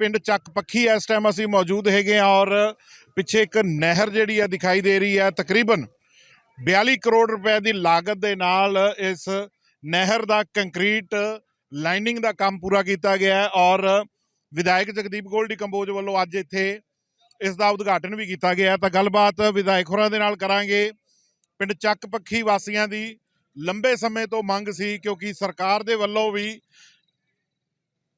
ਪਿੰਡ ਚੱਕ ਪੱਖੀ ਇਸ ਟਾਈਮ ਅਸੀਂ ਮੌਜੂਦ ਹੈਗੇ ਆ ਔਰ ਪਿੱਛੇ ਇੱਕ ਨਹਿਰ ਜਿਹੜੀ ਆ ਦਿਖਾਈ ਦੇ ਰਹੀ ਹੈ ਤਕਰੀਬਨ 42 ਕਰੋੜ ਰੁਪਏ ਦੀ ਲਾਗਤ ਦੇ ਨਾਲ ਇਸ ਨਹਿਰ ਦਾ ਕੰਕਰੀਟ ਲਾਈਨਿੰਗ ਦਾ ਕੰਮ ਪੂਰਾ ਕੀਤਾ ਗਿਆ ਹੈ ਔਰ ਵਿਧਾਇਕ ਜਗਦੀਪ ਗੋਲਡੀ ਕੰਬੋਜ ਵੱਲੋਂ ਅੱਜ ਇੱਥੇ ਇਸ ਦਾ ਉਦਘਾਟਨ ਵੀ ਕੀਤਾ ਗਿਆ ਤਾਂ ਗੱਲਬਾਤ ਵਿਧਾਇਕ ਹੋਰਾਂ ਦੇ ਨਾਲ ਕਰਾਂਗੇ। ਪਿੰਡ ਚੱਕ ਪੱਖੀ ਵਾਸੀਆਂ ਦੀ ਲੰਬੇ ਸਮੇਂ ਤੋਂ ਮੰਗ ਸੀ ਕਿਉਂਕਿ ਸਰਕਾਰ ਦੇ ਵੱਲੋਂ ਵੀ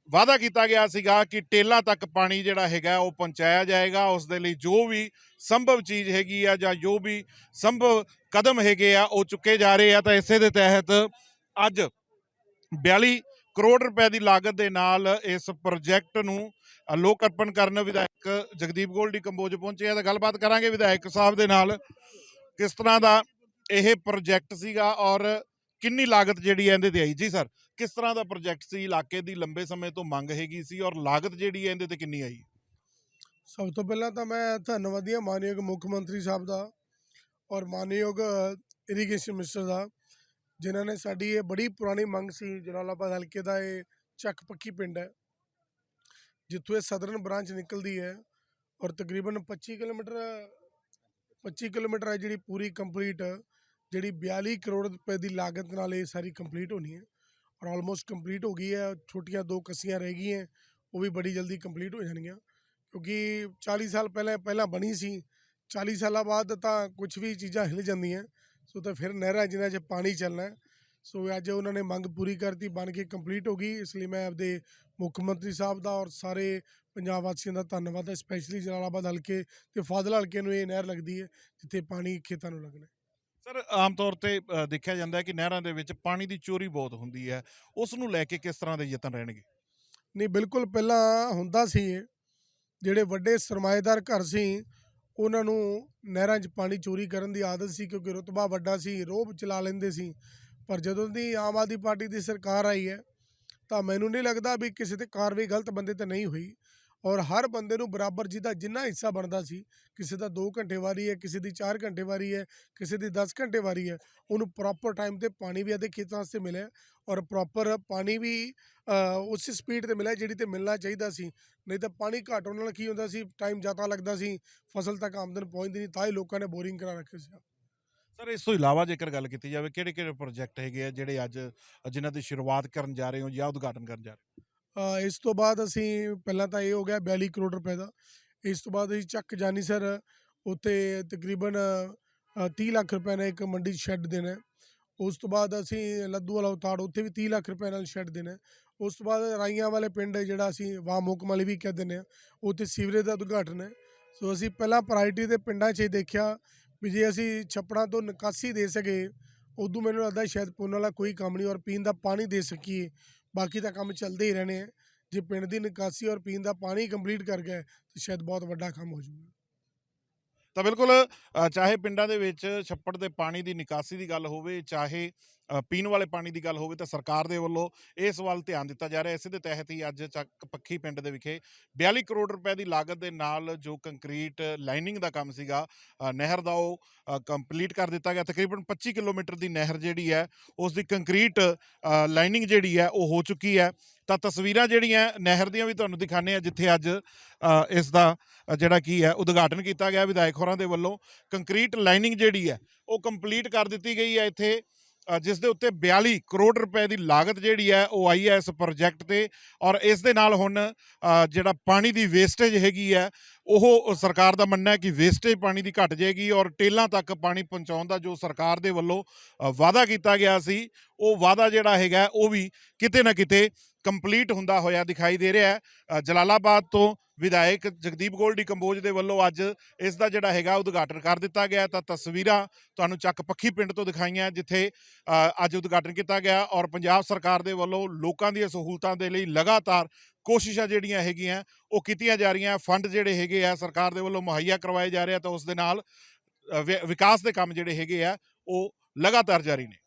ਵਾਅਦਾ ਕੀਤਾ ਗਿਆ ਸੀਗਾ ਕਿ ਟੇਲਾ ਤੱਕ ਪਾਣੀ ਜਿਹੜਾ ਹੈਗਾ ਉਹ ਪਹੁੰਚਾਇਆ ਜਾਏਗਾ। ਉਸ ਦੇ ਲਈ ਜੋ ਵੀ ਸੰਭਵ ਚੀਜ਼ ਹੈਗੀ ਆ ਜਾਂ ਜੋ ਵੀ ਸੰਭਵ ਕਦਮ ਹੈਗੇ ਆ ਉਹ ਚੁੱਕੇ ਜਾ ਰਹੇ ਆ। ਤਾਂ ਇਸੇ ਦੇ ਤਹਿਤ ਅੱਜ 42 ਕਰੋੜ ਰੁਪਏ ਦੀ ਲਾਗਤ ਦੇ ਨਾਲ ਇਸ ਪ੍ਰੋਜੈਕਟ ਨੂੰ ਲੋਕ ਅਰਪਣ ਕਰਨ ਵਿਧਾਇਕ ਜਗਦੀਪ ਗੋਲਡੀ ਕੰਬੋਜ ਪਹੁੰਚੇ ਆ। ਤਾਂ ਗੱਲਬਾਤ ਕਰਾਂਗੇ ਵਿਧਾਇਕ ਸਾਹਿਬ ਦੇ ਨਾਲ ਕਿਸ ਤਰ੍ਹਾਂ ਦਾ ਇਹ ਪ੍ਰੋਜੈਕਟ ਸੀਗਾ ਔਰ ਕਿੰਨੀ ਲਾਗਤ ਜਿਹੜੀ ਹੈ ਇਹਦੇ ਤੇ ਆਈ। ਜੀ ਸਰ। ਕਿਸ ਤਰ੍ਹਾਂ ਦਾ ਪ੍ਰੋਜੈਕਟ ਸੀ, ਇਲਾਕੇ ਦੀ ਲੰਬੇ ਸਮੇਂ ਤੋਂ ਮੰਗ ਹੈਗੀ ਸੀ ਔਰ ਲਾਗਤ ਜਿਹੜੀ ਹੈ ਇਹਦੇ ਤੇ ਕਿੰਨੀ ਆਈ? ਸਭ ਤੋਂ ਪਹਿਲਾਂ ਤਾਂ ਮੈਂ ਧੰਨਵਾਦੀ ਹਾਂ ਮਾਨਯੋਗ ਮੁੱਖ ਮੰਤਰੀ ਸਾਹਿਬ ਦਾ ਔਰ ਮਾਨਯੋਗ ਇਰੀਗੇਸ਼ਨ ਮਿਨਿਸਟਰ ਦਾ, ਜਿਨ੍ਹਾਂ ਨੇ ਸਾਡੀ ਇਹ ਬੜੀ ਪੁਰਾਣੀ ਮੰਗ ਸੀ, ਜਲਾਲਾਬਾਦ ਹਲਕੇ ਦਾ ਇਹ ਚੱਕ ਪੱਕੀ ਪਿੰਡ ਹੈ, ਜਿੱਥੋਂ ਇਹ ਸਦਰਨ ਬ੍ਰਾਂਚ ਨਿਕਲਦੀ ਹੈ ਔਰ ਤਕਰੀਬਨ 25 ਕਿਲੋਮੀਟਰ 25 ਕਿਲੋਮੀਟਰ ਹੈ ਜਿਹੜੀ ਪੂਰੀ ਕੰਪਲੀਟ ਜਿਹੜੀ 42 ਕਰੋੜ ਰੁਪਏ ਦੀ ਲਾਗਤ ਨਾਲ ਇਹ ਸਾਰੀ ਕੰਪਲੀਟ ਹੋਣੀ ਹੈ। ਔਰ ਆਲਮੋਸਟ ਕੰਪਲੀਟ ਹੋ ਗਈ ਹੈ, ਛੋਟੀਆਂ ਦੋ ਕੱਸੀਆਂ ਰਹਿ ਗਈਆਂ, ਉਹ ਵੀ ਬੜੀ ਜਲਦੀ ਕੰਪਲੀਟ ਹੋ ਜਾਣਗੀਆਂ। ਕਿਉਂਕਿ 40 ਸਾਲ ਪਹਿਲਾਂ ਪਹਿਲਾਂ ਬਣੀ ਸੀ 40 ਸਾਲਾਂ ਬਾਅਦ ਤਾਂ ਕੁਝ ਵੀ ਚੀਜ਼ਾਂ ਹਿਲ ਜਾਂਦੀਆਂ, ਸੋ ਤਾਂ ਫਿਰ ਨਹਿਰਾਂ ਜਿਨ੍ਹਾਂ 'ਚ ਪਾਣੀ ਚੱਲਣਾ ਸੋ ਅੱਜ ਉਹਨਾਂ ਨੇ ਮੰਗ ਪੂਰੀ ਕਰਤੀ, ਬਣ ਕੇ ਕੰਪਲੀਟ ਹੋ ਗਈ, ਇਸ ਲਈ ਮੈਂ ਆਪਦੇ ਮੁੱਖ ਮੰਤਰੀ ਸਾਹਿਬ ਦਾ ਔਰ ਸਾਰੇ ਪੰਜਾਬ ਵਾਸੀਆਂ ਦਾ ਧੰਨਵਾਦ ਹੈ ਸਪੈਸ਼ਲੀ ਜਲਾਲਾਬਾਦ ਹਲਕੇ ਤੇ ਫਾਜ਼ਲ ਹਲਕੇ ਨੂੰ ਇਹ ਨਹਿਰ ਲੱਗਦੀ ਹੈ, ਜਿੱਥੇ ਪਾਣੀ ਖੇਤਾਂ ਨੂੰ ਲੱਗਣਾ ਸਰ ਆਮ ਤੌਰ ਤੇ ਅ, ਦੇਖਿਆ ਜਾਂਦਾ ਹੈ ਕਿ ਨਹਿਰਾਂ ਦੇ ਵਿੱਚ ਪਾਣੀ ਦੀ ਚੋਰੀ ਬਹੁਤ ਹੁੰਦੀ ਹੈ। ਉਸ ਨੂੰ ਲੈ ਕੇ ਕਿਸ ਤਰ੍ਹਾਂ ਦੇ ਯਤਨ ਰਹਿਣਗੇ? ਨਹੀਂ ਬਿਲਕੁਲ ਪਹਿਲਾਂ ਹੁੰਦਾ ਸੀ ਇਹ। ਜਿਹੜੇ ਵੱਡੇ ਸਰਮਾਏਦਾਰ ਘਰ ਸੀ ਉਹਨਾਂ ਨੂੰ ਨਹਿਰਾਂ 'ਚ ਪਾਣੀ ਚੋਰੀ ਕਰਨ ਦੀ ਆਦਤ ਸੀ ਕਿਉਂਕਿ ਰੁਤਬਾ ਵੱਡਾ ਸੀ ਰੋਬ ਚਲਾ ਲੈਂਦੇ ਸੀ। ਪਰ ਜਦੋਂ ਦੀ ਆਮ ਆਦਮੀ ਪਾਰਟੀ ਦੀ ਸਰਕਾਰ ਆਈ ਹੈ ਤਾਂ ਮੈਨੂੰ ਨਹੀਂ ਲੱਗਦਾ ਵੀ ਕਿਸੇ ਤੇ ਕਾਰਵਾਈ ਗਲਤ ਬੰਦੇ ਤੇ ਨਹੀਂ ਹੋਈ। ਔਰ ਹਰ ਬੰਦੇ ਨੂੰ ਬਰਾਬਰ ਜਿਹਦਾ ਜਿੰਨਾ ਹਿੱਸਾ ਬਣਦਾ ਸੀ ਕਿਸੇ ਦਾ 2 ਘੰਟੇ ਵਾਰੀ ਹੈ ਕਿਸੇ ਦੀ 4 ਘੰਟੇ ਵਾਰੀ ਹੈ ਕਿਸੇ ਦੀ 10 ਘੰਟੇ ਵਾਰੀ ਹੈ ਉਹਨੂੰ ਪ੍ਰੋਪਰ ਟਾਈਮ ਤੇ ਪਾਣੀ ਵੀ ਆਦੇ ਖੇਤਾਂ ਵਾਸਤੇ ਮਿਲਿਆ ਔਰ ਪ੍ਰੋਪਰ ਪਾਣੀ ਵੀ ਉਸ ਸਪੀਡ ਤੇ ਮਿਲਿਆ ਜਿਹੜੀ ਤੇ ਮਿਲਣਾ ਚਾਹੀਦਾ ਸੀ ਨਹੀਂ ਤਾਂ ਪਾਣੀ ਘੱਟ ਹੋਣ ਨਾਲ ਕੀ ਹੁੰਦਾ ਸੀ ਟਾਈਮ ਜ਼ਿਆਦਾ ਲੱਗਦਾ ਸੀ ਫਸਲ ਤੱਕ ਆਮਦਨ ਪਹੁੰਚਦੀ ਨਹੀਂ ਤਾਂ ਹੀ ਲੋਕਾਂ ਨੇ ਬੋਰਿੰਗ ਕਰਾ ਰੱਖੇ ਸੀ ਸਰ ਇਸ ਤੋਂ ਇਲਾਵਾ ਜੇਕਰ ਗੱਲ ਕੀਤੀ ਜਾਵੇ ਕਿਹੜੇ ਕਿਹੜੇ ਪ੍ਰੋਜੈਕਟ ਹੈਗੇ ਆ ਜਿਹੜੇ ਅੱਜ ਅ, ਜਿਨ੍ਹਾਂ ਦੀ ਸ਼ੁਰੂਆਤ ਕਰਨ ਜਾ ਰਹੇ ਹੋ ਜਾਂ ਉਦਘਾਟਨ ਕਰਨ ਜਾ ਰਹੇ ਹੋ? ਇਸ ਤੋਂ ਬਾਅਦ ਅਸੀਂ ਪਹਿਲਾਂ ਤਾਂ ਇਹ ਹੋ ਗਿਆ 42 ਕਰੋੜ ਰੁਪਏ ਦਾ। ਇਸ ਤੋਂ ਬਾਅਦ ਅਸੀਂ ਚੱਕ ਜਾਨੀ ਸਰ ਉੱਤੇ ਤਕਰੀਬਨ ਅ, 30 ਲੱਖ ਰੁਪਏ ਨਾਲ ਇੱਕ ਮੰਡੀ ਸ਼ੈੱਡ ਦੇਣਾ ਉਸ ਤੋਂ ਬਾਅਦ ਅਸੀਂ ਲੱਦੂ ਵਾਲਾ ਉਤਾੜ ਉੱਥੇ ਵੀ 30 ਲੱਖ ਰੁਪਏ ਨਾਲ ਸ਼ੈੱਡ ਦੇਣਾ ਉਸ ਤੋਂ ਬਾਅਦ ਰਾਈਆਂ ਵਾਲੇ ਪਿੰਡ ਜਿਹੜਾ ਅਸੀਂ ਵਾਹ ਮੁਕਮ ਵਾਲੀ ਵੀ ਕਹਿ ਦਿੰਦੇ ਹਾਂ ਉੱਥੇ ਸੀਵਰੇਜ ਦਾ ਉਦਘਾਟਨ ਹੈ। ਸੋ ਅਸੀਂ ਪਹਿਲਾਂ ਪ੍ਰਾਇਰਟੀ ਦੇ ਪਿੰਡਾਂ 'ਚ ਹੀ ਦੇਖਿਆ ਵੀ ਜੇ ਅਸੀਂ ਛੱਪੜਾਂ ਤੋਂ ਨਿਕਾਸੀ ਦੇ ਸਕੇ ਉਦੋਂ ਮੈਨੂੰ ਲੱਗਦਾ ਸ਼ਾਇਦ ਪੁੰਨ ਵਾਲਾ ਕੋਈ ਕੰਮ ਨਹੀਂ ਔਰ ਪੀਣ ਦਾ ਪਾਣੀ ਦੇ ਸਕੀਏ। ਬਾਕੀ ਤਾਂ ਕੰਮ ਚੱਲਦੇ ਹੀ ਰਹਿਣੇ ਆ। ਜੇ ਪਿੰਡ ਦੀ ਨਿਕਾਸੀ ਔਰ ਪੀਣ ਦਾ ਪਾਣੀ ਕੰਪਲੀਟ ਕਰ ਗਏ, ਤਾਂ ਸ਼ਾਇਦ ਬਹੁਤ ਵੱਡਾ ਕੰਮ ਹੋ ਜਾਊਗਾ। ਤਾਂ ਬਿਲਕੁਲ ਚਾਹੇ ਪਿੰਡਾਂ ਦੇ ਵਿੱਚ ਛੱਪੜ ਦੇ ਪਾਣੀ ਦੀ ਨਿਕਾਸੀ ਦੀ ਗੱਲ ਹੋਵੇ, ਚਾਹੇ ਪੀਣ ਵਾਲੇ ਪਾਣੀ ਦੀ ਗੱਲ ਹੋਵੇ, ਤਾਂ ਸਰਕਾਰ ਦੇ ਵੱਲੋਂ ਇਸ ਵੱਲ ਧਿਆਨ ਦਿੱਤਾ ਜਾ ਰਿਹਾ। ਇਸੇ ਦੇ ਤਹਿਤ ਹੀ ਅੱਜ ਚੱਕ ਪੱਖੀ ਪਿੰਡ ਦੇ ਵਿਖੇ 42 ਕਰੋੜ ਰੁਪਏ ਦੀ ਲਾਗਤ ਦੇ ਨਾਲ ਜੋ ਕੰਕਰੀਟ ਲਾਈਨਿੰਗ ਦਾ ਕੰਮ ਸੀਗਾ ਨਹਿਰ ਦਾ ਉਹ ਕੰਪਲੀਟ ਕਰ ਦਿੱਤਾ ਗਿਆ। ਤਕਰੀਬਨ 25 ਕਿਲੋਮੀਟਰ ਦੀ ਨਹਿਰ ਜਿਹੜੀ ਹੈ, ਉਸ ਦੀ ਕੰਕਰੀਟ ਲਾਈਨਿੰਗ ਜਿਹੜੀ ਹੈ, ਉਹ ਹੋ ਚੁੱਕੀ ਹੈ। ਤਾਂ ਤਸਵੀਰਾਂ ਜਿਹੜੀਆਂ ਨਹਿਰ ਦੀਆਂ ਵੀ ਤੁਹਾਨੂੰ ਦਿਖਾਣੇ ਆ ਜਿੱਥੇ ਅੱਜ ਇਸ ਦਾ ਜਿਹੜਾ ਕੀ ਹੈ, ਉਦਘਾਟਨ ਕੀਤਾ ਗਿਆ ਵਿਧਾਇਕ ਹੋਰਾਂ ਦੇ ਵੱਲੋਂ। ਕੰਕਰੀਟ ਲਾਈਨਿੰਗ ਜਿਹੜੀ ਹੈ, ਉਹ ਕੰਪਲੀਟ ਕਰ ਦਿੱਤੀ ਗਈ ਹੈ ਇੱਥੇ। ਜਿਸ ਦੇ ਉੱਤੇ 42 ਕਰੋੜ ਰੁਪਏ ਦੀ ਲਾਗਤ ਜਿਹੜੀ ਹੈ, ਉਹ ਆਈ ਹੈ ਇਸ ਪ੍ਰੋਜੈਕਟ ਤੇ। ਔਰ ਇਸ ਦੇ ਨਾਲ ਹੁਣ ਜਿਹੜਾ ਪਾਣੀ ਦੀ ਵੇਸਟੇਜ ਹੈਗੀ ਹੈ, ਉਹ ਸਰਕਾਰ ਦਾ ਮੰਨਣਾ ਹੈ ਕਿ ਵੇਸਟੇਜ ਪਾਣੀ ਦੀ ਘਟ ਜਾਏਗੀ ਔਰ ਟੇਲਾਂ ਤੱਕ ਪਾਣੀ ਪਹੁੰਚਾਉਣ ਦਾ ਜੋ ਸਰਕਾਰ ਦੇ ਵੱਲੋਂ ਵਾਅਦਾ ਕੀਤਾ ਗਿਆ ਸੀ, ਉਹ ਵਾਅਦਾ ਜਿਹੜਾ ਹੈਗਾ, ਉਹ ਵੀ ਕਿਤੇ ਨਾ ਕਿਤੇ ਕੰਪਲੀਟ ਹੁੰਦਾ ਹੋਇਆ ਦਿਖਾਈ ਦੇ ਰਿਹਾ ਹੈ। ਜਲਾਲਾਬਾਦ ਤੋਂ ਵਿਧਾਇਕ ਜਗਦੀਪ ਗੋਲਡੀ ਕੰਬੋਜ ਦੇ ਵੱਲੋਂ ਅੱਜ ਇਸ ਦਾ ਜਿਹੜਾ ਹੈਗਾ ਉਦਘਾਟਨ ਕਰ ਦਿੱਤਾ ਗਿਆ ਤਾਂ ਤਸਵੀਰਾਂ ਤੁਹਾਨੂੰ ਚੱਕ ਪੱਖੀ ਪਿੰਡ ਤੋਂ ਦਿਖਾਈਆਂ, ਜਿੱਥੇ ਅੱਜ ਉਦਘਾਟਨ ਕੀਤਾ ਗਿਆ ਔਰ ਪੰਜਾਬ ਸਰਕਾਰ ਦੇ ਵੱਲੋਂ ਲੋਕਾਂ ਦੀਆਂ ਸਹੂਲਤਾਂ ਦੇ ਲਈ ਲਗਾਤਾਰ ਕੋਸ਼ਿਸ਼ਾਂ ਜਿਹੜੀਆਂ ਹੈਗੀਆਂ, ਉਹ ਕੀਤੀਆਂ ਜਾ ਰਹੀਆਂ। ਫੰਡ ਜਿਹੜੇ ਹੈਗੇ ਆ, ਸਰਕਾਰ ਦੇ ਵੱਲੋਂ ਮੁਹੱਈਆ ਕਰਵਾਏ ਜਾ ਰਹੇ ਆ ਤਾਂ ਉਸ ਦੇ ਨਾਲ ਵਿ- ਵਿਕਾਸ ਦੇ ਕੰਮ ਜਿਹੜੇ ਹੈਗੇ ਆ, ਉਹ ਲਗਾਤਾਰ ਜਾਰੀ ਨੇ।